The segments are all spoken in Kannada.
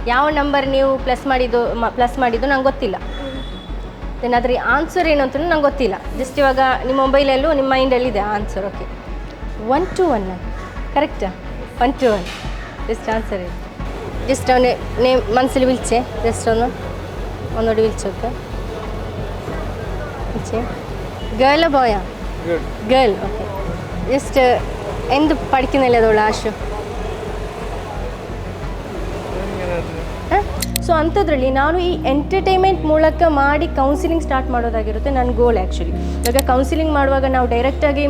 ಯಾವ ನಂಬರ್ ನೀವು ಪ್ಲಸ್ ಮಾಡಿದ್ದು ಪ್ಲಸ್ ಮಾಡಿದ್ದು ನಂಗೆ ಗೊತ್ತಿಲ್ಲ ದೆನ್ ಅದ್ರ ಆನ್ಸರ್ ಏನು ಅಂತ ನಂಗೆ ಗೊತ್ತಿಲ್ಲ ಜಸ್ಟ್ ಇವಾಗ ನಿಮ್ಮ ಮೊಬೈಲಲ್ಲೂ ನಿಮ್ಮ ಮೈಂಡಲ್ಲಿದೆ answer okay one two one ಕರೆಕ್ಟಾ one two one just answer ಇದೆ ಜಸ್ಟ್ ಅವನೇ ನೇ ಮನಸ್ಸಲ್ಲಿ ವಿಲ್ಚೆ ಜಸ್ಟ್ ಅವನು ഒന്നുകൂടി വിളിച്ചോക്ക് വിളിച്ചേ ഗേളോ ബോയാ ഗേൾ ഓക്കെ ജസ്റ്റ് എന്ത് പഠിക്കുന്നില്ല അതോളൂ ആശു ಸೊ ಅಂಥದ್ರಲ್ಲಿ ನಾನು ಈ ಎಂಟರ್ಟೈನ್ಮೆಂಟ್ ಮೂಲಕ ಮಾಡಿ ಕೌನ್ಸಿಲಿಂಗ್ ಸ್ಟಾರ್ಟ್ ಮಾಡೋದಾಗಿರುತ್ತೆ ನನ್ನ ಗೋಲ್ ಆ್ಯಕ್ಚುಲಿ ಇವಾಗ ಕೌನ್ಸಿಲಿಂಗ್ ಮಾಡುವಾಗ ನಾವು ಡೈರೆಕ್ಟಾಗಿ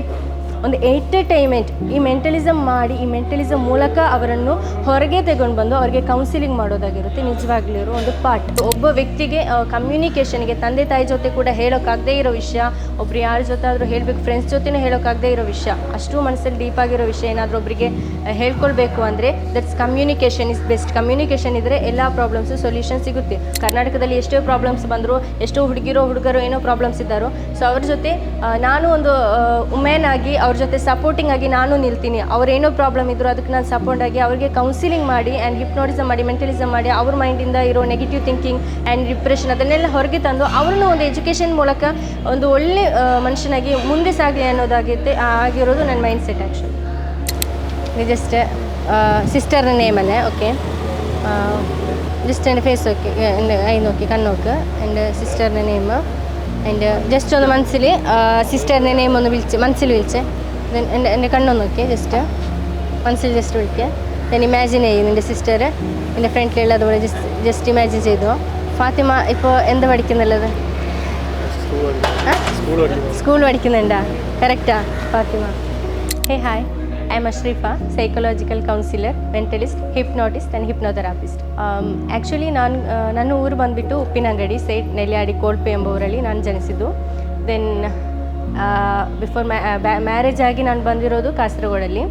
ಒಂದು ಎಂಟರ್ಟೈನ್ಮೆಂಟ್ ಈ ಮೆಂಟಲಿಸಮ್ ಮಾಡಿ, ಈ ಮೆಂಟಲಿಸಮ್ ಮೂಲಕ ಅವರನ್ನು ಹೊರಗೆ ತಗೊಂಡು ಬಂದು ಅವರಿಗೆ ಕೌನ್ಸಿಲಿಂಗ್ ಮಾಡೋದಾಗಿರುತ್ತೆ. ನಿಜವಾಗ್ಲಿರೋ ಒಂದು ಪಾರ್ಟ್ ಒಬ್ಬ ವ್ಯಕ್ತಿಗೆ ಕಮ್ಯುನಿಕೇಷನ್ಗೆ ತಂದೆ ತಾಯಿ ಜೊತೆ ಕೂಡ ಹೇಳೋಕ್ಕಾಗದೇ ಇರೋ ವಿಷಯ, ಒಬ್ರು ಯಾರ ಜೊತೆ ಆದರೂ ಹೇಳಬೇಕು ಫ್ರೆಂಡ್ಸ್ ಜೊತೆನೂ ಹೇಳೋಕ್ಕಾಗದೇ ಇರೋ ವಿಷಯ, ಅಷ್ಟು ಮನಸ್ಸಲ್ಲಿ ಡೀಪ್ ಆಗಿರೋ ವಿಷಯ ಏನಾದರೂ ಒಬ್ಬರಿಗೆ ಹೇಳ್ಕೊಳ್ಬೇಕು ಅಂದರೆ that's communication is best communication ಇದ್ದರೆ ಎಲ್ಲ ಪ್ರಾಬ್ಲಮ್ಸು ಸೊಲ್ಯೂಷನ್ ಸಿಗುತ್ತೆ. ಕರ್ನಾಟಕದಲ್ಲಿ ಎಷ್ಟೋ ಪ್ರಾಬ್ಲಮ್ಸ್ ಬಂದರೂ, ಎಷ್ಟೋ ಹುಡುಗಿರೋ ಹುಡುಗರು ಏನೋ ಪ್ರಾಬ್ಲಮ್ಸ್ ಇದ್ದಾರೋ, ಸೊ ಅವ್ರ ಜೊತೆ ನಾನು ಒಂದು ಉಮೆನ್ ಆಗಿ ಜೊತೆ ಸಪೋರ್ಟಿಂಗ್ ಆಗಿ ನಾನು ನಿಲ್ತೀನಿ ಅವ್ರೇನೋ ಪ್ರಾಬ್ಲಮ್ ಇದ್ರು ಅದಕ್ಕೆ ನಾನು ಸಪೋರ್ಟ್ ಆಗಿ ಅವ್ರಿಗೆ ಕೌನ್ಸಿಲಿಂಗ್ ಮಾಡಿ ಆ್ಯಂಡ್ ಹಿಪ್ನೋಟಿಸಮ್ ಮಾಡಿ ಮೆಂಟಲಿಸಮ್ ಮಾಡಿ ಅವ್ರ ಮೈಂಡಿಂದ ಇರೋ ನೆಗೆಟಿವ್ ಥಿಂಕಿಂಗ್ ಆ್ಯಂಡ್ ಡಿಪ್ರೆಷನ್ ಅದನ್ನೆಲ್ಲ ಹೊರಗೆ ತಂದು ಅವ್ರನ್ನ ಒಂದು ಎಜುಕೇಷನ್ ಮೂಲಕ ಒಂದು ಒಳ್ಳೆ ಆ, ಮನುಷ್ಯನಾಗಿ ಮುಂದೆ ಸಾಗಲಿ ಅನ್ನೋದಾಗಿತ್ತೆ ಆಗಿರೋದು ನನ್ನ ಮೈಂಡ್ ಸೆಟ್ ಆ್ಯಕ್ಚುಲಿ ಇದು ಜಸ್ಟ್ ಸಿಸ್ಟರ್ ನೇಮಲ್ಲೇ ಓಕೆ ಜಸ್ಟ್ എൻ്റെ ഫേസ് ഓക്കെ എൻ്റെ ഐ നോക്കി കണ്ണോക്ക് എൻ്റെ സിസ്റ്ററിൻ്റെ നെയിം എന്റെ ജസ്റ്റ് ഒന്ന് മനസ്സിൽ സിസ്റ്ററിന്റെ നെയിം ഒന്ന് വിളിച്ച് മനസ്സിൽ വിളിച്ച്. എന്റെ എന്റെ കണ്ണൊന്ന് നോക്കിയേ ജസ്റ്റ് മനസ്സിൽ ജസ്റ്റ് വിളിക്കുക. ഞാൻ ഇമാജിൻ ചെയ്യും എന്റെ സിസ്റ്റർ എന്റെ ഫ്രണ്ടിലുള്ള അതുപോലെ ജസ്റ്റ് ജസ്റ്റ് ഇമാജിൻ ചെയ്തു. ഫാത്തിമ ഇപ്പോൾ എന്ത് പഠിക്കുന്നുള്ളത്? സ്കൂൾ പഠിക്കുന്നുണ്ടാ? Correct Fathima. Hey hi I am Ashrifa psychological counsellor mentalist hypnotist and hypnotherapist actually ನಾನು ನನ್ನ ಊರು ಬಂದುಬಿಟ್ಟು ಉಪ್ಪಿನಂಗಡಿ ಸೈಡ್ ನೆಲ್ಯಾಡಿ ಕೋಲ್ಪೆ ಎಂಬ ಊರಲ್ಲಿ ನಾನು ಜನಿಸಿದ್ದು. ದೆನ್ ಬಿಫೋರ್ ಮ್ಯಾ ಮ್ಯಾರೇಜ್ ಆಗಿ ನಾನು ಬಂದಿರೋದು ಕಾಸರಗೋಡಲ್ಲಿ.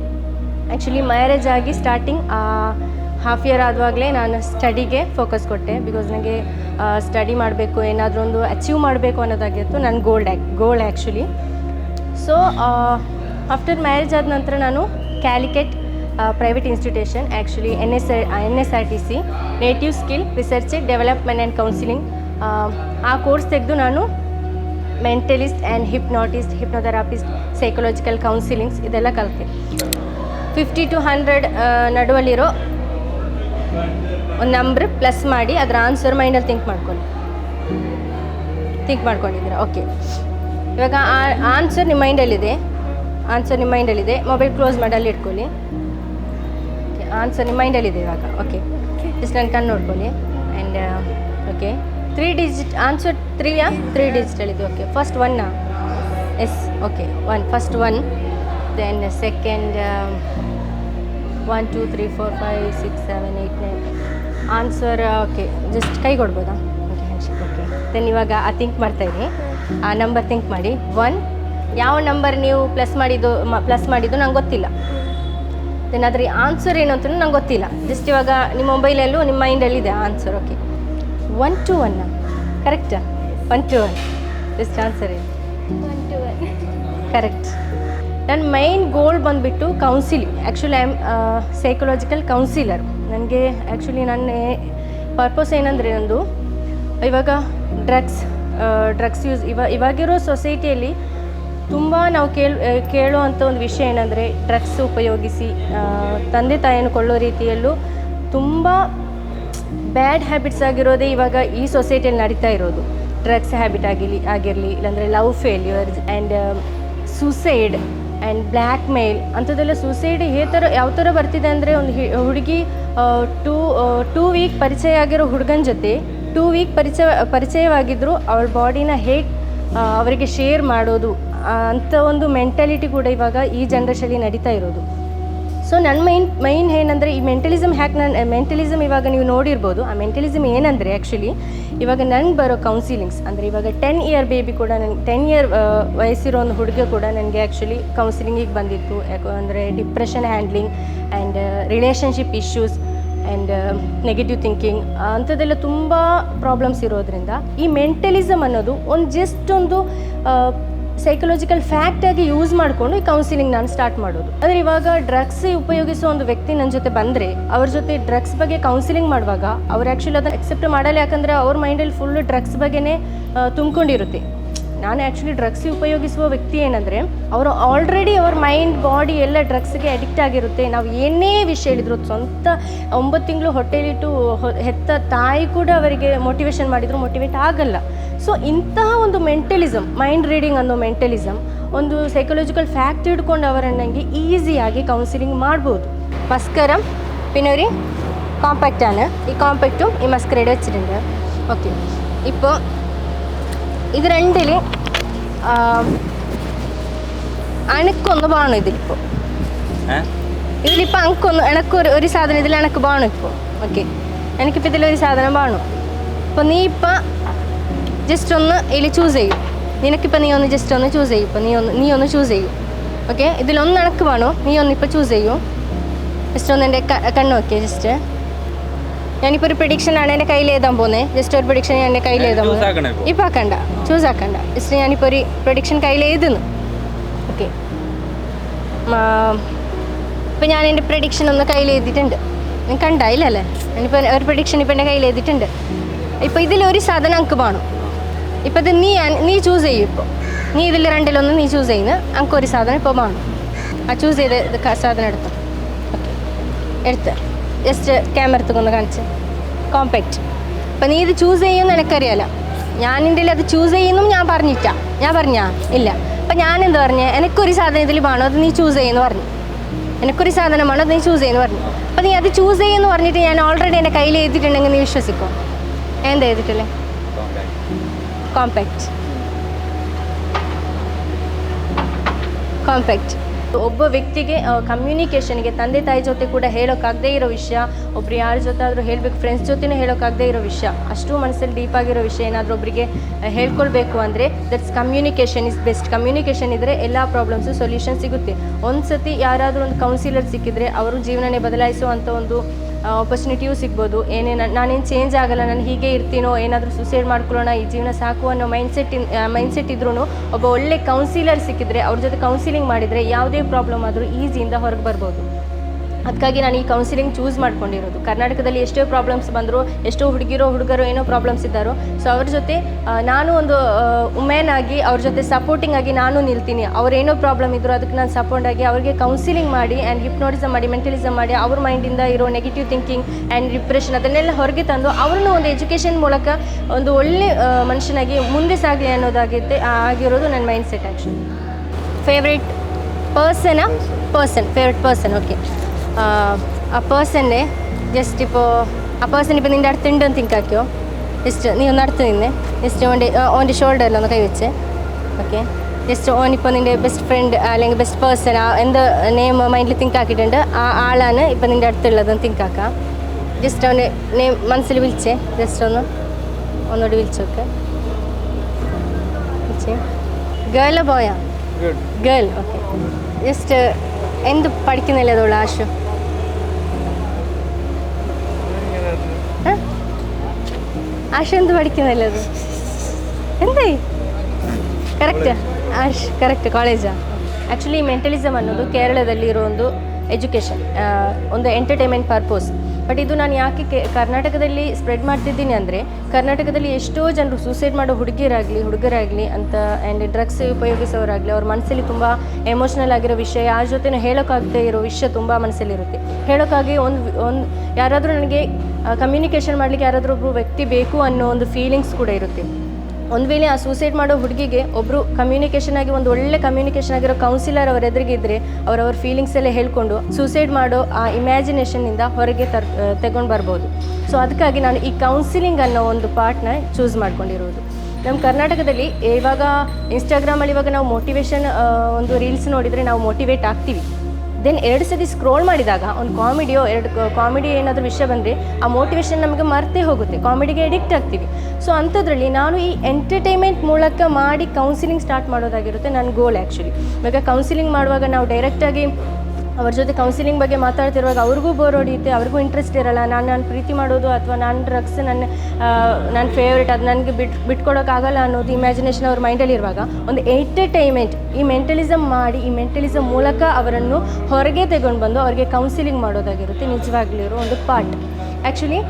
ಆ್ಯಕ್ಚುಲಿ ಮ್ಯಾರೇಜ್ ಆಗಿ ಸ್ಟಾರ್ಟಿಂಗ್ ಹಾಫ್ ಇಯರ್ ಆದವಾಗಲೇ ನಾನು ಸ್ಟಡಿಗೆ ಫೋಕಸ್ ಕೊಟ್ಟೆ. ಬಿಕಾಸ್ ನನಗೆ ಸ್ಟಡಿ ಮಾಡಬೇಕು ಏನಾದರೂ ಒಂದು ಅಚೀವ್ ಮಾಡಬೇಕು ಅನ್ನೋದಾಗಿತ್ತು ನನ್ನ gold ಆ್ಯಕ್ goal actually so after marriage ಆದ ನಂತರ ನಾನು Calicut private institution actually N S N S R T C native skill research development and counselling ಆ ಕೋರ್ಸ್ ತೆಗೆದು ನಾನು mentalist and hypnotist hypnotherapist psychological counsellings ಇದೆಲ್ಲ ಕಲಿತೆ. ಫಿಫ್ಟಿ ಟು ಹಂಡ್ರೆಡ್ ನಡುವಲ್ಲಿರೋ ಒಂದು ನಂಬರ್ ಪ್ಲಸ್ ಮಾಡಿ ಅದರ ಆನ್ಸರ್ ಮೈಂಡಲ್ಲಿ ಥಿಂಕ್ ಮಾಡ್ಕೊಳ್ಳಿ ಥಿಂಕ್ ಮಾಡ್ಕೊಂಡಿದ್ದೀರಾ? ಓಕೆ ಇವಾಗ ಆನ್ಸರ್ ನಿಮ್ಮ ಮೈಂಡಲ್ಲಿದೆ ಆನ್ಸರ್ ನಿಮ್ಮ ಮೈಂಡಲ್ಲಿದೆ ಮೊಬೈಲ್ ಕ್ಲೋಸ್ ಮಾಡಿ ಅಲ್ಲಿ ಇಟ್ಕೊಳ್ಳಿ. ಓಕೆ ಆನ್ಸರ್ ನಿಮ್ಮ ಮೈಂಡಲ್ಲಿದೆ ಇವಾಗ. ಓಕೆ ಜಸ್ಟ್ ನಾನು ಕಣ್ಣು ನೋಡ್ಕೊಳ್ಳಿ. And okay three digit answer ತ್ರೀಯಾ three ಡಿಜಿಟಲ್ಲಿದೆ okay first ಒನ್ನಾ yes okay one first one then second one two three four five six seven eight nine answer okay just ಕೈ ಕೊಡ್ಬೋದಾ? ಓಕೆ ಓಕೆ ದೆನ್ ಇವಾಗ, ಆ ಥಿಂಕ್ ಮಾಡ್ತಾಯಿದ್ದೀನಿ ಆ ನಂಬರ್ ಥಿಂಕ್ ಮಾಡಿ. ಒನ್ ಯಾವ ನಂಬರ್ ನೀವು ಪ್ಲಸ್ ಮಾಡಿದ್ದು ಪ್ಲಸ್ ಮಾಡಿದ್ದು ನಂಗೆ ಗೊತ್ತಿಲ್ಲ. ದೆನ್ ಅದ್ರ ಆನ್ಸರ್ ಏನು ಅಂತ ನಂಗೆ ಗೊತ್ತಿಲ್ಲ. ಜಸ್ಟ್ ಇವಾಗ ನಿಮ್ಮ ಮೊಬೈಲಲ್ಲೂ ನಿಮ್ಮ ಮೈಂಡಲ್ಲಿದೆ answer okay one two one ಕರೆಕ್ಟಾ one two one just answer ಏನು ಕರೆಕ್ಟ್ ನನ್ನ ಮೈನ್ ಗೋಲ್ ಬಂದುಬಿಟ್ಟು counselling actually I am psychological counsellor ನನಗೆ ಆ್ಯಕ್ಚುಲಿ ನನ್ನ ಪರ್ಪಸ್ ಏನಂದರೆ ನಂದು ಇವಾಗ ಡ್ರಗ್ಸ್ ಡ್ರಗ್ಸ್ ಯೂಸ್ ಇವ ಇವಾಗಿರೋ ಸೊಸೈಟಿಯಲ್ಲಿ ತುಂಬ ನಾವು ಕೇಳ್ ಕೇಳುವಂಥ ಒಂದು ವಿಷಯ ಏನಂದರೆ ಡ್ರಗ್ಸ್ ಉಪಯೋಗಿಸಿ ತಂದೆ ತಾಯಿಯನ್ನು ಕೊಳ್ಳೋ ರೀತಿಯಲ್ಲೂ ತುಂಬ ಬ್ಯಾಡ್ ಹ್ಯಾಬಿಟ್ಸ್ ಆಗಿರೋದೇ ಇವಾಗ ಈ ಸೊಸೈಟಿಯಲ್ಲಿ ನಡೀತಾ ಇರೋದು. ಡ್ರಗ್ಸ್ ಹ್ಯಾಬಿಟ್ ಆಗಿರಲಿ ಆಗಿರಲಿ, ಇಲ್ಲಾಂದರೆ love failure and suicide and blackmail ಅಂಥದ್ದೆಲ್ಲ ಸೂಸೈಡ್ ಹೇ ಥರ ಯಾವ ಥರ ಬರ್ತಿದೆ ಅಂದರೆ ಒಂದು ಹುಡುಗಿ ಟೂ ಟೂ ವೀಕ್ ಪರಿಚಯ ಆಗಿರೋ ಹುಡುಗನ ಜೊತೆ ಟೂ ವೀಕ್ ಪರಿಚಯ ಪರಿಚಯವಾಗಿದ್ದರೂ ಅವಳ ಬಾಡಿನ ಹೇಗೆ ಅವರಿಗೆ ಶೇರ್ ಮಾಡೋದು ಅಂಥ ಒಂದು ಮೆಂಟಾಲಿಟಿ ಕೂಡ ಇವಾಗ ಈ ಜನ್ರೇಷನಲ್ಲಿ ನಡೀತಾ ಇರೋದು. ಸೊ ನನ್ನ ಮೈನ್ ಮೈನ್ ಏನಂದರೆ ಈ ಮೆಂಟಲಿಸಮ್ ಹ್ಯಾಕ್ ನನ್ನ ಮೆಂಟಲಿಸಮ್ ಇವಾಗ ನೀವು ನೋಡಿರ್ಬೋದು. ಆ ಮೆಂಟಲಿಸಮ್ ಏನಂದರೆ ಆ್ಯಕ್ಚುಲಿ ಇವಾಗ ನನಗೆ ಬರೋ ಕೌನ್ಸಿಲಿಂಗ್ಸ್ ಅಂದರೆ ಇವಾಗ ಟೆನ್ ಇಯರ್ ಬೇಬಿ ಕೂಡ ನನಗೆ ಟೆನ್ ಇಯರ್ ವಯಸ್ಸಿರೋ ಒಂದು ಹುಡುಗ ಕೂಡ ನನಗೆ ಆ್ಯಕ್ಚುಲಿ ಕೌನ್ಸಿಲಿಂಗಿಗೆ ಬಂದಿತ್ತು. ಯಾಕೋ ಅಂದರೆ depression handling and relationship issues and negative thinking ಅಂಥದ್ದೆಲ್ಲ ತುಂಬ ಪ್ರಾಬ್ಲಮ್ಸ್ ಇರೋದ್ರಿಂದ ಈ ಮೆಂಟಲಿಸಮ್ ಅನ್ನೋದು ಒಂದು ಜಸ್ಟ್ ಒಂದು ಸೈಕಲಾಜಿಕಲ್ ಫ್ಯಾಕ್ಟಾಗಿ ಯೂಸ್ ಮಾಡಿಕೊಂಡು ಈ ಕೌನ್ಸಿಲಿಂಗ್ ನಾನು ಸ್ಟಾರ್ಟ್ ಮಾಡೋದು. ಅಂದರೆ ಇವಾಗ ಡ್ರಗ್ಸ್ ಉಪಯೋಗಿಸೋ ಒಂದು ವ್ಯಕ್ತಿ ನನ್ನ ಜೊತೆ ಬಂದರೆ, ಅವ್ರ ಜೊತೆ ಡ್ರಗ್ಸ್ ಬಗ್ಗೆ ಕೌನ್ಸಿಲಿಂಗ್ ಮಾಡುವಾಗ, ಅವ್ರು ಆ್ಯಕ್ಚುಲಿ ಅದನ್ನು ಅಕ್ಸೆಪ್ಟ್ ಮಾಡಲ್ಲ. ಯಾಕಂದರೆ ಅವ್ರ ಮೈಂಡಲ್ಲಿ ಫುಲ್ ಡ್ರಗ್ಸ್ ಬಗ್ಗೆನೇ ತುಂಬಿಕೊಂಡಿರುತ್ತೆ. ನಾನು ಆ್ಯಕ್ಚುಲಿ ಡ್ರಗ್ಸ್ ಉಪಯೋಗಿಸುವ ವ್ಯಕ್ತಿ ಏನಂದರೆ, ಅವರು ಆಲ್ರೆಡಿ ಅವ್ರ ಮೈಂಡ್ ಬಾಡಿ ಎಲ್ಲ ಡ್ರಗ್ಸ್ಗೆ ಅಡಿಕ್ಟ್ ಆಗಿರುತ್ತೆ. ನಾವು ಏನೇ ವಿಷಯ ಹೇಳಿದ್ರು, ಸ್ವಂತ ಒಂಬತ್ತು ತಿಂಗಳು ಹೊಟ್ಟೆಲಿಟ್ಟು ಹೆತ್ತ ತಾಯಿ ಕೂಡ ಅವರಿಗೆ ಮೋಟಿವೇಶನ್ ಮಾಡಿದ್ರು ಮೋಟಿವೇಟ್ ಆಗಲ್ಲ. ಸೊ ಇಂತಹ ಒಂದು ಮೆಂಟಲಿಸಮ್ ಮೈಂಡ್ ರೀಡಿಂಗ್ ಅನ್ನೋ ಮೆಂಟಲಿಸಮ್ ಒಂದು ಸೈಕಲಾಜಿಕಲ್ ಫ್ಯಾಕ್ಟ್ ಹಿಡ್ಕೊಂಡು ಅವರನ್ನಂಗೆ ಈಸಿಯಾಗಿ ಕೌನ್ಸಿಲಿಂಗ್ ಮಾಡ್ಬೋದು. ಮಸ್ಕರ ಪಿನೋರಿ ಕಾಂಪ್ಯಾಕ್ಟಾನ ಈ ಕಾಂಪ್ಯಾಕ್ಟು ಈ ಮಸ್ಕರೇಡ್ வச்சிருங்க ಓಕೆ ಇಪ್ಪ ഇത് രണ്ടിൽ അണക്കൊന്ന് പോണു ഇതിലിപ്പോ. ഇതിലിപ്പോ അണക്കൊന്ന് എനക്ക് ഒരു സാധനം ഇതിൽ എനക്ക് പോണു ഇപ്പോ. ഓക്കെ. എനിക്കിപ്പോ ഇതിലൊരു സാധനം പോണു അപ്പൊ നീ ഇപ്പ ജസ്റ്റ് ഒന്ന് ഇതിൽ ചൂസ് ചെയ്യും. നിനക്കിപ്പോ നീ ഒന്ന് ജസ്റ്റ് ഒന്ന് ചൂസ് ചെയ്യും. ഇപ്പൊ നീ ഒന്ന് നീ ഒന്ന് ചൂസ് ചെയ്യും. ഓക്കെ? ഇതിലൊന്ന് എനക്ക് വേണോ നീ ഒന്ന് ഇപ്പൊ ചൂസ് ചെയ്യൂ. ജസ്റ്റ് ഒന്ന് എന്റെ കണ്ണു നോക്കിയേ ജസ്റ്റ് ഞാനിപ്പോൾ ഒരു പ്രിഡിക്ഷൻ ആണ് എന്റെ കയ്യിൽ എഴുതാൻ പോകുന്നത് ജസ്റ്റ് ഒരു പ്രിഡിക്ഷൻ ഞാൻ എന്റെ കയ്യിൽ എഴുതാൻ പോകുന്നത് ഇപ്പൊ? ആക്കണ്ട. ചൂസ് ആക്കണ്ട. ജസ്റ്റ് ഞാനിപ്പോൾ ഒരു പ്രൊഡിക്ഷൻ കയ്യിൽ എഴുതുന്നു. ഓക്കെ ഇപ്പം ഞാൻ എന്റെ പ്രഡിക്ഷൻ ഒന്ന് കയ്യിൽ എഴുതിയിട്ടുണ്ട്. നിങ്ങൾക്ക് കണ്ടായില്ലല്ലേ ഞാനിപ്പോൾ ഒരു പ്രഡിക്ഷൻ ഇപ്പം എന്റെ കയ്യിൽ എഴുതിയിട്ടുണ്ട്. ഇപ്പോൾ ഇതിലൊരു സാധനം എനിക്ക് വേണം. ഇപ്പം ഇത് നീ നീ ചൂസ് ചെയ്യും ഇപ്പോൾ നീ ഇതിൽ രണ്ടിലൊന്ന് നീ ചൂസ് ചെയ്യുന്നു. എനിക്ക് ഒരു സാധനം ഇപ്പോൾ വേണം. ആ ചൂസ് ചെയ്ത് സാധനം എടുത്തു. ഓക്കെ എടുത്ത്. ജസ്റ്റ് ക്യാമറ എടുത്തൊന്ന് കാണിച്ച്. കോമ്പാക്റ്റ് അപ്പം നീ ഇത് ചൂസ് ചെയ്യുമെന്ന് എനിക്കറിയാലോ. ഞാൻ ഇതിൽ അത് ചൂസ് ചെയ്യുന്നു ഞാൻ പറഞ്ഞിട്ടാ ഞാൻ പറഞ്ഞാ? ഇല്ല. അപ്പം ഞാൻ എന്ത് പറഞ്ഞു? എനിക്കൊരു സാധനം ഇതിൽ വേണോ? അത് നീ ചൂസ് ചെയ്യുന്നു പറഞ്ഞു. എനിക്കൊരു സാധനം വേണോ? അത് നീ ചൂസ് ചെയ്യുന്നു പറഞ്ഞു. അപ്പം നീ അത് ചൂസ് ചെയ്യുമെന്ന് പറഞ്ഞിട്ട് ഞാൻ ഓൾറെഡി എന്റെ കയ്യിൽ എഴുതിയിട്ടുണ്ടെങ്കിൽ നീ വിശ്വസിക്കോ? എന്താ എഴുതിട്ടില്ലേ കോമ്പാക്റ്റ് കോമ്പാക്റ്റ് ಒಬ್ಬ ವ್ಯಕ್ತಿಗೆ ಕಮ್ಯುನಿಕೇಷನ್ಗೆ ತಂದೆ ತಾಯಿ ಜೊತೆ ಕೂಡ ಹೇಳೋಕ್ಕಾಗದೇ ಇರೋ ವಿಷಯ, ಒಬ್ರು ಯಾರ ಜೊತೆ ಆದರೂ ಹೇಳಬೇಕು ಫ್ರೆಂಡ್ಸ್ ಜೊತೆನೇ ಹೇಳೋಕ್ಕಾಗದೇ ಇರೋ ವಿಷಯ, ಅಷ್ಟು ಮನಸ್ಸಲ್ಲಿ ಡೀಪ್ ಆಗಿರೋ ವಿಷಯ ಏನಾದರೂ ಒಬ್ಬರಿಗೆ ಹೇಳ್ಕೊಳ್ಬೇಕು ಅಂದರೆ that's communication is best communication ಇದ್ದರೆ ಎಲ್ಲ ಪ್ರಾಬ್ಲಮ್ಸು ಸೊಲ್ಯೂಷನ್ ಸಿಗುತ್ತೆ. ಒಂದು ಸತಿ ಯಾರಾದರೂ ಒಂದು ಕೌನ್ಸಿಲರ್ ಸಿಕ್ಕಿದ್ರೆ ಅವರು ಜೀವನನೇ ಬದಲಾಯಿಸುವಂಥ ಒಂದು ಆಪರ್ಚುನಿಟಿಯೂ ಸಿಗ್ಬೋದು. ಏನೇನು, ನಾನೇನು ಚೇಂಜ್ ಆಗಲ್ಲ, ನಾನು ಹೀಗೆ ಇರ್ತೀನೋ, ಏನಾದರೂ ಸುಸೈಡ್ ಮಾಡ್ಕೊಳ್ಳೋಣ, ಈ ಜೀವನ ಸಾಕು ಅನ್ನೋ ಮೈಂಡ್ಸೆಟ್ ಮೈಂಡ್ಸೆಟ್ ಇದ್ರೂ ಒಬ್ಬ ಒಳ್ಳೆ ಕೌನ್ಸಿಲರ್ ಸಿಕ್ಕಿದ್ರೆ, ಅವ್ರ ಜೊತೆ ಕೌನ್ಸಿಲಿಂಗ್ ಮಾಡಿದರೆ ಯಾವುದೇ ಪ್ರಾಬ್ಲಮ್ ಆದರೂ ಈಸಿಯಿಂದ ಹೊರಗೆ ಬರ್ಬೋದು. ಅದಕ್ಕಾಗಿ ನಾನು ಈ ಕೌನ್ಸಿಲಿಂಗ್ ಚೂಸ್ ಮಾಡ್ಕೊಂಡಿರೋದು. ಕರ್ನಾಟಕದಲ್ಲಿ ಎಷ್ಟೋ ಪ್ರಾಬ್ಲಮ್ಸ್ ಬಂದರು ಎಷ್ಟೋ ಹುಡುಗಿರೋ ಹುಡುಗರು ಏನೋ ಪ್ರಾಬ್ಲಮ್ಸ್ ಇದ್ದಾರೋ ಸೊ ಅವ್ರ ಜೊತೆ ನಾನು ಒಂದು ಉಮೆನ್ ಆಗಿ ಅವ್ರ ಜೊತೆ ಸಪೋರ್ಟಿಂಗ್ ಆಗಿ ನಾನು ನಿಲ್ತೀನಿ. ಅವ್ರೇನೋ ಪ್ರಾಬ್ಲಮ್ ಇದ್ದರೂ ಅದಕ್ಕೆ ನಾನು ಸಪೋರ್ಟ್ ಆಗಿ ಅವ್ರಿಗೆ ಕೌನ್ಸಿಲಿಂಗ್ ಮಾಡಿ ಆ್ಯಂಡ್ ಹಿಪ್ನೋಟಿಸಮ್ ಮಾಡಿ ಮೆಂಟಲಿಸಮ್ ಮಾಡಿ ಅವ್ರ ಮೈಂಡಿಂದ ಇರೋ ನೆಗೆಟಿವ್ ಥಿಂಕಿಂಗ್ ಆ್ಯಂಡ್ ಡಿಪ್ರೆಷನ್ ಅದನ್ನೆಲ್ಲ ಹೊರಗೆ ತಂದು ಅವ್ರನ್ನೂ ಒಂದು ಎಜುಕೇಷನ್ ಮೂಲಕ ಒಂದು ಒಳ್ಳೆ ಮನುಷ್ಯನಾಗಿ ಮುಂದೆ ಸಾಗಲಿ ಅನ್ನೋದಾಗಿತ್ತು ಆಗಿರೋದು ನನ್ನ mind set actually favourite person person favourite person okay ആ പേഴ്സന്റെ ജസ്റ്റ് ഇപ്പോൾ ആ പേഴ്സൺ ഇപ്പോൾ നിന്റെ അടുത്തുണ്ടെന്ന് എന്ന് തിങ്ക് ആക്കിയോ? ജസ്റ്റ് നീ ഒന്ന് അടുത്ത് നിന്നെ. ജസ്റ്റ് ഓന്റെ ഓന്റെ ഷോൾഡറിൽ ഒന്ന് കൈവച്ച് ഓക്കെ ജസ്റ്റ് ഓനിപ്പോൾ നിന്റെ ബെസ്റ്റ് ഫ്രണ്ട് അല്ലെങ്കിൽ ബെസ്റ്റ് പേഴ്സൺ ആ എന്ത് നെയിം മൈൻഡിൽ തിങ്ക് ആക്കിയിട്ടുണ്ട് ആ ആളാണ് ഇപ്പോൾ നിന്റെ അടുത്തുള്ളതെന്ന് തിങ്ക് ആക്കാം. ജസ്റ്റ് അവന്റെ നെയിം മനസ്സിൽ വിളിച്ചേ. ജസ്റ്റ് ഒന്ന് ഒന്നുകൂടി വിളിച്ചു നോക്ക്. ഗേളോ ബോയാ ഗേൾ ഓക്കെ ജസ്റ്റ് എന്ത് പഠിക്കുന്നില്ല അതുള്ള ആശു? ആശു എന്ത് പഠിക്കുന്നില്ല അത് എന്തായി ಕರೆಕ್ಟ್ ಆಶ್ ಕರೆಕ್ಟ್ ಕಾಲೇಜಾ ಆ್ಯಕ್ಚುಲಿ ಮೆಂಟಲಿಸಮ್ ಅನ್ನೋದು ಕೇರಳದಲ್ಲಿ ಇರೋ ಒಂದು ಎಜುಕೇಷನ್ ಒಂದು ಎಂಟರ್ಟೈನ್ಮೆಂಟ್ ಪರ್ಪೋಸ್ ಬಟ್ ಇದು ನಾನು ಯಾಕೆ ಕರ್ನಾಟಕದಲ್ಲಿ ಸ್ಪ್ರೆಡ್ ಮಾಡ್ತಿದ್ದೀನಿ ಅಂದರೆ, ಕರ್ನಾಟಕದಲ್ಲಿ ಎಷ್ಟೋ ಜನರು ಸೂಸೈಡ್ ಮಾಡೋ ಹುಡುಗಿಯರಾಗಲಿ, ಹುಡುಗರಾಗಲಿ ಅಂತ ಆ್ಯಂಡ್ ಡ್ರಗ್ಸ್ ಉಪಯೋಗಿಸೋರಾಗಲಿ, ಅವ್ರ ಮನಸ್ಸಲ್ಲಿ ತುಂಬ ಎಮೋಷ್ನಲ್ ಆಗಿರೋ ವಿಷಯ ಯಾರ ಜೊತೆನೂ ಹೇಳೋಕ್ಕಾಗದೇ ಇರೋ ವಿಷಯ ತುಂಬ ಮನಸ್ಸಲ್ಲಿರುತ್ತೆ ಹೇಳೋಕ್ಕಾಗಿ ಒಂದು ಒಂದು ಯಾರಾದರೂ ನನಗೆ ಕಮ್ಯುನಿಕೇಷನ್ ಮಾಡಲಿಕ್ಕೆ ಯಾರಾದರೂ ಒಬ್ಬರು ವ್ಯಕ್ತಿ ಬೇಕು ಅನ್ನೋ ಒಂದು ಫೀಲಿಂಗ್ಸ್ ಕೂಡ ಇರುತ್ತೆ. ಒಂದು ವೇಳೆ ಆ ಸೂಸೈಡ್ ಮಾಡೋ ಹುಡುಗಿಗೆ ಒಬ್ಬರು ಕಮ್ಯುನಿಕೇಷನ್ ಆಗಿ ಒಂದು ಒಳ್ಳೆ ಕಮ್ಯುನಿಕೇಷನ್ ಆಗಿರೋ ಕೌನ್ಸಿಲರ್ ಅವರ ಎದುರಿಗೆ ಇದ್ದರೆ ಅವರವ್ರ ಫೀಲಿಂಗ್ಸ್ ಎಲ್ಲ ಹೇಳ್ಕೊಂಡು ಸೂಸೈಡ್ ಮಾಡೋ ಆ ಇಮ್ಯಾಜಿನೇಷನ್ನಿಂದ ಹೊರಗೆ ತರ್ ತಗೊಂಡು ಬರ್ಬೋದು. ಸೊ ಅದಕ್ಕಾಗಿ ನಾನು ಈ ಕೌನ್ಸಿಲಿಂಗ್ ಅನ್ನೋ ಒಂದು ಪಾರ್ಟ್ನ ಚೂಸ್ ಮಾಡ್ಕೊಂಡಿರೋದು. ನಮ್ಮ ಕರ್ನಾಟಕದಲ್ಲಿ ಇವಾಗ ಇನ್ಸ್ಟಾಗ್ರಾಮಲ್ಲಿ ಇವಾಗ ನಾವು ಮೋಟಿವೇಶನ್ ಒಂದು ರೀಲ್ಸ್ ನೋಡಿದರೆ ನಾವು ಮೋಟಿವೇಟ್ ಆಗ್ತೀವಿ. ದೆನ್ ಎರಡು ಸತಿ ಸ್ಕ್ರೋಲ್ ಮಾಡಿದಾಗ ಒಂದು ಕಾಮಿಡಿಯೋ, ಎರಡು ಕಾಮಿಡಿ ಏನಾದರೂ ವಿಷಯ ಬಂದರೆ ಆ ಮೋಟಿವೇಶನ್ ನಮಗೆ ಮರ್ತೇ ಹೋಗುತ್ತೆ. ಕಾಮಿಡಿಗೆ ಎಡಿಕ್ಟ್ ಆಗ್ತೀವಿ. ಸೊ ಅಂಥದ್ರಲ್ಲಿ ನಾನು ಈ ಎಂಟರ್ಟೈನ್ಮೆಂಟ್ ಮೂಲಕ ಮಾಡಿ ಕೌನ್ಸಿಲಿಂಗ್ ಸ್ಟಾರ್ಟ್ ಮಾಡೋದಾಗಿರುತ್ತೆ ನನ್ನ ಗೋಲ್ ಆ್ಯಕ್ಚುಲಿ ಇವಾಗ ಕೌನ್ಸಿಲಿಂಗ್ ಮಾಡುವಾಗ ನಾವು ಡೈರೆಕ್ಟಾಗಿ ಅವ್ರ ಜೊತೆ ಕೌನ್ಸಿಲಿಂಗ್ ಬಗ್ಗೆ ಮಾತಾಡ್ತಿರುವಾಗ ಅವ್ರಿಗೂ ಬೋರ್ ಹೊಡೆಯುತ್ತೆ, ಅವ್ರಿಗೂ ಇಂಟ್ರೆಸ್ಟ್ ಇರಲ್ಲ. ನಾನು ನಾನು ಪ್ರೀತಿ ಮಾಡೋದು ಅಥವಾ ನಾನು ಡ್ರಗ್ಸ್ ನನ್ನ ನನ್ನ ಫೇವ್ರೇಟ್ ಅದು ನನಗೆ ಬಿಟ್ಟು ಬಿಟ್ಕೊಡೋಕ್ಕಾಗಲ್ಲ ಅನ್ನೋದು ಇಮ್ಯಾಜಿನೇಷನ್ ಅವ್ರ ಮೈಂಡಲ್ಲಿ ಇರುವಾಗ ಒಂದು ಎಂಟರ್ಟೈನ್ಮೆಂಟ್ ಈ ಮೆಂಟಲಿಸಮ್ ಮಾಡಿ, ಈ ಮೆಂಟಲಿಸಮ್ ಮೂಲಕ ಅವರನ್ನು ಹೊರಗೆ ತಗೊಂಡು ಬಂದು ಅವರಿಗೆ ಕೌನ್ಸಿಲಿಂಗ್ ಮಾಡೋದಾಗಿರುತ್ತೆ. ನಿಜವಾಗ್ಲಿರೋ ಒಂದು ಪಾರ್ಟ್ ಆ್ಯಕ್ಚುಲಿ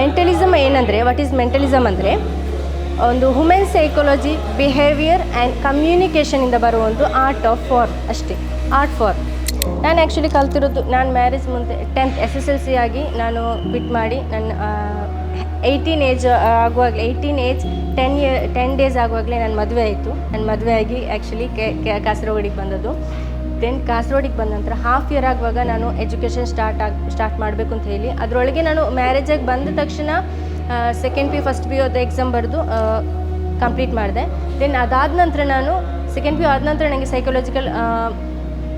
ಮೆಂಟಲಿಸಮ್ ಏನಂದರೆ ವಾಟ್ ಈಸ್ ಮೆಂಟಲಿಸಮ್ ಅಂದರೆ, ಒಂದು ಹುಮೆನ್ ಸೈಕಾಲಜಿ ಬಿಹೇವಿಯರ್ ಆ್ಯಂಡ್ ಕಮ್ಯುನಿಕೇಷನಿಂದ ಬರುವ ಒಂದು ಆರ್ಟ್ ಆಫ್ ಫಾರ್ ಅಷ್ಟೇ. ಆರ್ಟ್ ಫಾರ್ ನಾನು ಆ್ಯಕ್ಚುಲಿ ಕಲ್ತಿರೋದು ನಾನು ಮ್ಯಾರೇಜ್ ಮುಂದೆ tenth S S L C ಆಗಿ ನಾನು ಬಿಟ್ ಮಾಡಿ ನನ್ನ eighteen age ಆಗುವಾಗಲೇ eighteen age ten year ten days ಆಗುವಾಗಲೇ ನನ್ನ ಮದುವೆ ಆಯಿತು. ನನ್ನ ಮದುವೆ ಆಗಿ ಆ್ಯಕ್ಚುಲಿ ಕಾಸರಗೋಡಿಗೆ ಬಂದದ್ದು. ದೆನ್ ಕಾಸರಗೋಡಿಗೆ ಬಂದ ನಂತರ ಹಾಫ್ ಇಯರ್ ಆಗುವಾಗ ನಾನು ಎಜುಕೇಷನ್ ಸ್ಟಾರ್ಟ್ ಆಗಿ ಸ್ಟಾರ್ಟ್ ಮಾಡಬೇಕು ಅಂತ ಹೇಳಿ, ಅದರೊಳಗೆ ನಾನು ಮ್ಯಾರೇಜಾಗಿ ಬಂದ ತಕ್ಷಣ ಸೆಕೆಂಡ್ ಪಿ ಫಸ್ಟ್ ಪಿ ಅದು ಎಕ್ಸಾಮ್ ಬರೆದು ಕಂಪ್ಲೀಟ್ ಮಾಡಿದೆ. ದೆನ್ ಅದಾದ ನಂತರ ನಾನು ಸೆಕೆಂಡ್ ಪಿ ಆದ ನಂತರ ನನಗೆ ಸೈಕಲಾಜಿಕಲ್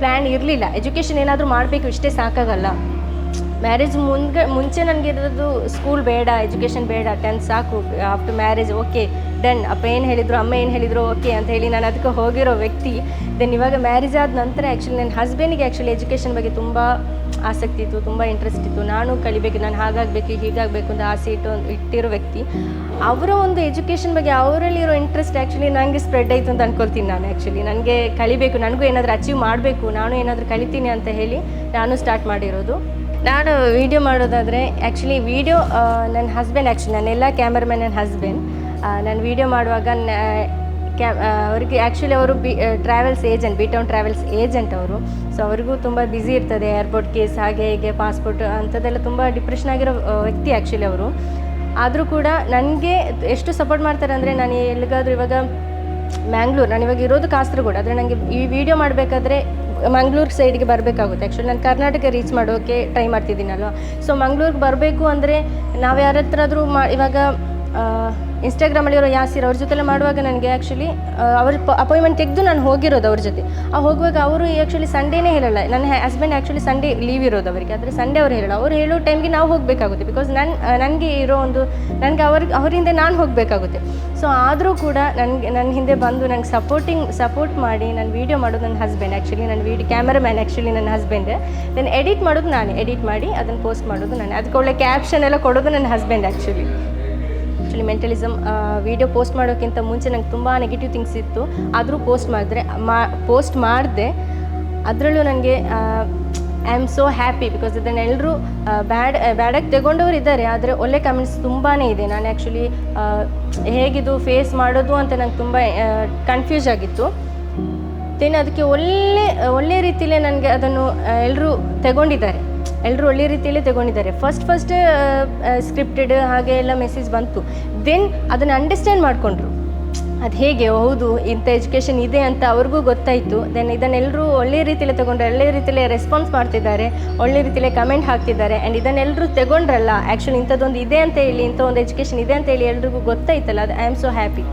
ಪ್ಲ್ಯಾನ್ ಇರಲಿಲ್ಲ. ಎಜುಕೇಷನ್ ಏನಾದರೂ ಮಾಡಬೇಕು, ಇಷ್ಟೇ ಸಾಕಾಗಲ್ಲ. ಮ್ಯಾರೇಜ್ ಮುಂದೆ, ಮುಂಚೆ ನನಗೆ ಇರೋದು ಸ್ಕೂಲ್ ಬೇಡ ಎಜುಕೇಷನ್ ಬೇಡ ಟೆಂತ್ ಸಾಕು. ಆಫ್ಟರ್ ಮ್ಯಾರೇಜ್ ಓಕೆ ಡನ್ ಅಪ್ಪ ಏನು ಹೇಳಿದ್ರು, ಅಮ್ಮ ಏನು ಹೇಳಿದ್ರು ಓಕೆ ಅಂತ ಹೇಳಿ ನಾನು ಅದಕ್ಕೆ ಹೋಗಿರೋ ವ್ಯಕ್ತಿ. ದೆನ್ ಇವಾಗ ಮ್ಯಾರೇಜ್ ಆದ ನಂತರ ಆ್ಯಕ್ಚುಲಿ ನನ್ನ ಹಸ್ಬೆಂಡಿಗೆ ಆ್ಯಕ್ಚುಲಿ ಎಜುಕೇಷನ್ ಬಗ್ಗೆ ತುಂಬ ಆಸಕ್ತಿ ಇತ್ತು, ತುಂಬ ಇಂಟ್ರೆಸ್ಟ್ ಇತ್ತು. ನಾನು ಕಲಿಬೇಕು, ನಾನು ಹಾಗಾಗಬೇಕು, ಹೀಗಾಗಬೇಕು ಅಂತ ಆಸೆ ಇಟ್ಟು, ಇಟ್ಟಿರೋ ವ್ಯಕ್ತಿ. ಅವರ ಒಂದು ಎಜುಕೇಷನ್ ಬಗ್ಗೆ ಅವರಲ್ಲಿರೋ ಇಂಟ್ರೆಸ್ಟ್ ಆ್ಯಕ್ಚುಲಿ ನನಗೆ ಸ್ಪ್ರೆಡ್ ಆಯಿತು ಅಂತ ಅನ್ಕೊಳ್ತೀನಿ ನಾನು ಆ್ಯಕ್ಚುಲಿ ನನಗೆ ಕಲಿಬೇಕು, ನನಗೂ ಏನಾದರೂ ಅಚೀವ್ ಮಾಡಬೇಕು, ನಾನು ಏನಾದರೂ ಕಲಿತೀನಿ ಅಂತ ಹೇಳಿ ನಾನು ಸ್ಟಾರ್ಟ್ ಮಾಡಿರೋದು. ನಾನು ವೀಡಿಯೋ ಮಾಡೋದಾದರೆ ಆ್ಯಕ್ಚುಲಿ ವೀಡಿಯೋ ನನ್ನ ಹಸ್ಬೆಂಡ್ ಆ್ಯಕ್ಚುಲಿ ನನ್ನೆಲ್ಲ ಕ್ಯಾಮ್ರಾಮನ್ ನನ್ನ ಹಸ್ಬೆಂಡ್ ನಾನು ವೀಡಿಯೋ ಮಾಡುವಾಗ ಕ್ಯಾ ಅವರಿಗೆ ಆ್ಯಕ್ಚುಲಿ ಅವರು B travels agent B town travels agent ಅವರು. ಸೊ ಅವ್ರಿಗೂ ತುಂಬ ಬ್ಯುಸಿ ಇರ್ತದೆ ಏರ್ಪೋರ್ಟ್ ಕೇಸ್ ಹಾಗೆ ಹೀಗೆ ಪಾಸ್ಪೋರ್ಟ್ ಅಂಥದ್ದೆಲ್ಲ ತುಂಬ ಡಿಪ್ರೆಷನ್ ಆಗಿರೋ ವ್ಯಕ್ತಿ ಆ್ಯಕ್ಚುಲಿ ಅವರು. ಆದರೂ ಕೂಡ ನನಗೆ ಎಷ್ಟು ಸಪೋರ್ಟ್ ಮಾಡ್ತಾರೆ ಅಂದರೆ ನಾನು ಎಲ್ಲಿಗಾದರೂ ಇವಾಗ ಮ್ಯಾಂಗ್ಳೂರು ನಾನು ಇವಾಗ ಇರೋದು ಕಾಸರಗೋಡು. ಆದರೆ ನನಗೆ ಈ ವಿಡಿಯೋ ಮಾಡಬೇಕಾದ್ರೆ ಮಂಗ್ಳೂರು ಸೈಡ್ಗೆ ಬರಬೇಕಾಗುತ್ತೆ. ಆ್ಯಕ್ಚುಲಿ ನಾನು ಕರ್ನಾಟಕ ರೀಚ್ ಮಾಡೋಕ್ಕೆ ಟ್ರೈ ಮಾಡ್ತಿದ್ದೀನಲ್ವ? ಸೊ ಮಂಗ್ಳೂರಿಗೆ ಬರಬೇಕು ಅಂದರೆ ನಾವು ಯಾರ ಮಾ, ಇವಾಗ ಇನ್ಸ್ಟಾಗ್ರಾಮಲ್ಲಿರೋ ಯಾಸಿರ್ ಅವ್ರ ಜೊತೆಲ್ಲ ಮಾಡುವಾಗ ನನಗೆ ಆ್ಯಕ್ಚುಲಿ ಅವ್ರ ಅಪಾಯಿಂಟ್ಮೆಂಟ್ ತೆಗೆದು ನಾನು ಹೋಗಿರೋದು ಅವ್ರ ಜೊತೆ. ಆ ಹೋಗುವಾಗ ಅವರು ಆ್ಯಕ್ಚುಲಿ ಸಂಡೇನೇ ಹೇಳಲ್ಲ. ನನ್ನ ಹಸ್ಬೆಂಡ್ ಆ್ಯಕ್ಚುಲಿ ಸಂಡೇ ಲೀವ್ ಇರೋದು ಅವರಿಗೆ. ಆದರೆ ಸಂಡೇ ಅವ್ರು ಹೇಳಲ್ಲ. ಅವ್ರು ಹೇಳೋ ಟೈಮ್ಗೆ ನಾವು ಹೋಗಬೇಕಾಗುತ್ತೆ. ಬಿಕಾಸ್ ನನ್ನ ನನಗೆ ಇರೋ ಒಂದು, ನನಗೆ ಅವ್ರಿಗೆ ಅವರಿಂದ ನಾನು ಹೋಗಬೇಕಾಗುತ್ತೆ. ಸೊ ಆದರೂ ಕೂಡ ನನಗೆ ನನ್ನ ಹಿಂದೆ ಬಂದು ನನಗೆ ಸಪೋರ್ಟಿಂಗ್ ಸಪೋರ್ಟ್ ಮಾಡಿ ನಾನು ವೀಡಿಯೋ ಮಾಡೋದು ನನ್ನ ಹಸ್ಬೆಂಡ್ ಆ್ಯಕ್ಚುಲಿ ನನ್ನ ವೀಡಿಯೋ ಕ್ಯಾಮರಾಮ್ಯಾನ್ ಆ್ಯಕ್ಚುಲಿ ನನ್ನ ಹಸ್ಬೆಂಡ್ ದೆನ್ ಎಡಿಟ್ ಮಾಡೋದು ನಾನೇ. ಎಡಿಟ್ ಮಾಡಿ ಅದನ್ನು ಪೋಸ್ಟ್ ಮಾಡೋದು ನಾನು. ಅದಕ್ಕೆ ಒಳ್ಳೆ ಕ್ಯಾಪ್ಷನ್ ಎಲ್ಲ ಕೊಡೋದು ನನ್ನ husband actually actually mentalism video post ಮಾಡೋಕ್ಕಿಂತ ಮುಂಚೆ ನಂಗೆ ತುಂಬ ನೆಗೆಟಿವ್ ಥಿಂಗ್ಸ್ ಇತ್ತು. ಆದರೂ ಪೋಸ್ಟ್ ಮಾಡಿದ್ರೆ, ಮಾ ಪೋಸ್ಟ್ ಮಾಡಿದೆ, ಅದರಲ್ಲೂ ನನಗೆ I am so happy because ಇದನ್ನು ಎಲ್ಲರೂ ಬ್ಯಾಡ್ ಬ್ಯಾಡಾಗಿ ತಗೊಂಡವರು ಇದ್ದಾರೆ. ಆದರೆ ಒಳ್ಳೆ ಕಮೆಂಟ್ಸ್ ತುಂಬಾ ಇದೆ. ನಾನು ಆ್ಯಕ್ಚುಲಿ ಹೇಗಿದು ಫೇಸ್ ಮಾಡೋದು ಅಂತ ನಂಗೆ ತುಂಬ ಕನ್ಫ್ಯೂಸ್ ಆಗಿತ್ತು. ದೆನ್ ಅದಕ್ಕೆ ಒಳ್ಳೆ ಒಳ್ಳೆ ರೀತಿಯಲ್ಲೇ ನನಗೆ ಅದನ್ನು ಎಲ್ಲರೂ ತಗೊಂಡಿದ್ದಾರೆ. ಎಲ್ಲರೂ ಒಳ್ಳೆ ರೀತಿಯಲ್ಲೇ ತಗೊಂಡಿದ್ದಾರೆ. ಫಸ್ಟ್ ಫಸ್ಟ್ ಸ್ಕ್ರಿಪ್ಟೆಡ್ ಹಾಗೆ ಎಲ್ಲ ಮೆಸೇಜ್ ಬಂತು. ದೆನ್ ಅದನ್ನು ಅಂಡರ್ಸ್ಟ್ಯಾಂಡ್ ಮಾಡಿಕೊಂಡ್ರು. ಅದು ಹೇಗೆ? ಹೌದು, ಇಂಥ ಎಜುಕೇಷನ್ ಇದೆ ಅಂತ ಅವ್ರಿಗೂ ಗೊತ್ತಾಯಿತು. ದೆನ್ ಇದನ್ನೆಲ್ಲರೂ ಒಳ್ಳೆ ರೀತಿಯಲ್ಲಿ ತಗೊಂಡ್ರೆ. ಒಳ್ಳೆ ರೀತಿಯಲ್ಲೇ ರೆಸ್ಪಾನ್ಸ್ ಮಾಡ್ತಿದ್ದಾರೆ. ಒಳ್ಳೆ ರೀತಿಯಲ್ಲೇ ಕಮೆಂಟ್ ಹಾಕ್ತಿದ್ದಾರೆ. ಆ್ಯಂಡ್ ಇದನ್ನೆಲ್ಲರೂ ತಗೊಂಡ್ರಲ್ಲ ಆ್ಯಕ್ಚುಲಿ ಇಂಥದ್ದೊಂದು ಇದೆ ಅಂತ ಹೇಳಿ, ಇಂಥ ಒಂದು ಎಜುಕೇಷನ್ ಇದೆ ಅಂತ ಹೇಳಿ ಎಲ್ರಿಗೂ ಗೊತ್ತಾಯ್ತಲ್ಲ, ಅದು ಐ ಆಮ್ ಸೊ ಹ್ಯಾಪಿ